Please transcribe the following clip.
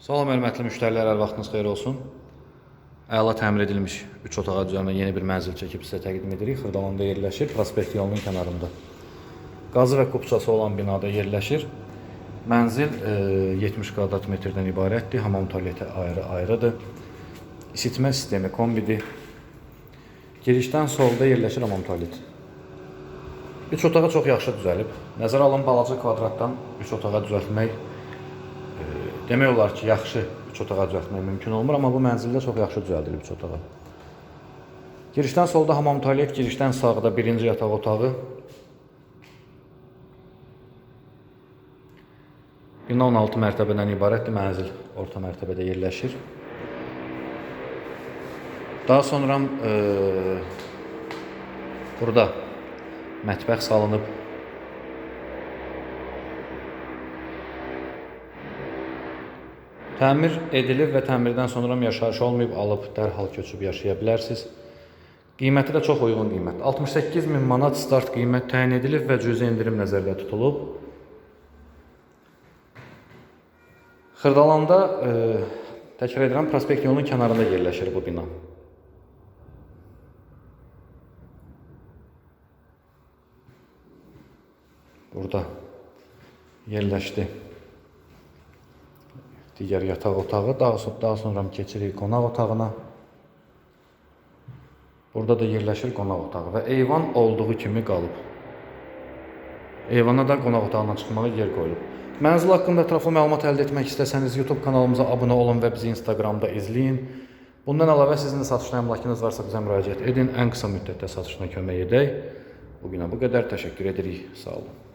Salam hörmətli müştərilər, hər vaxtınız xeyir olsun. Əla təmir edilmiş 3 otağa düzəlmə yeni bir mənzil çəkib sizə təqdim edirik. Xırdalanda yerləşir, prospekt yolunun kənarında. Qazı və kupçası olan binada yerləşir. Mənzil e, 70 kvadrat metrdən ibarətdir. Hamam tualeti ayrı-ayrıdır. İsitmə sistemi kombidir. Girişdən solda yerləşir hamam tualeti. 3 otağa çox yaxşı düzəlib. Nəzərə alın balaca kvadratdan 3 otağa düzəltmək demək olar ki, yaxşı 3 otağa düzəltmək mümkün olmur, amma bu mənzildə çox yaxşı düzəldilib 3 otağa. Girişdən solda hamam tualet, girişdən sağda birinci yataq otağı. Bina 16 mərtəbədən ibarətdir, mənzil orta mərtəbədə yerləşir. Daha sonra e, burada mətbəx salınıb. Təmir edilib və təmirdən sonra yaşayış olmayıb, alıb dərhal köçüb yaşaya bilərsiniz. Qiyməti də çox uyğun qiymət. 68 min manat start qiymət təyin edilib və cüzi endirim nəzərdə tutulub. Xırdalanda e, təkrar edirəm, prospekt yolunun kənarında yerləşir bu bina. Burada yerləşdi. Digər yataq otağı, daha sonra, daha sonra keçirik qonaq otağına. Burada da yerləşir qonaq otağı və eyvan olduğu kimi qalıb. Eyvana da qonaq otağına çıxmağa yer qoyulub. Mənzil haqqında ətraflı məlumat əldə etmək istəsəniz YouTube kanalımıza abunə olun və bizi Instagramda izləyin. Bundan əlavə sizin də satışla əmlakınız varsa bizə müraciət edin. Ən qısa müddətdə satışına kömək edək. Bu günə bu qədər. Təşəkkür edirik. Sağ olun.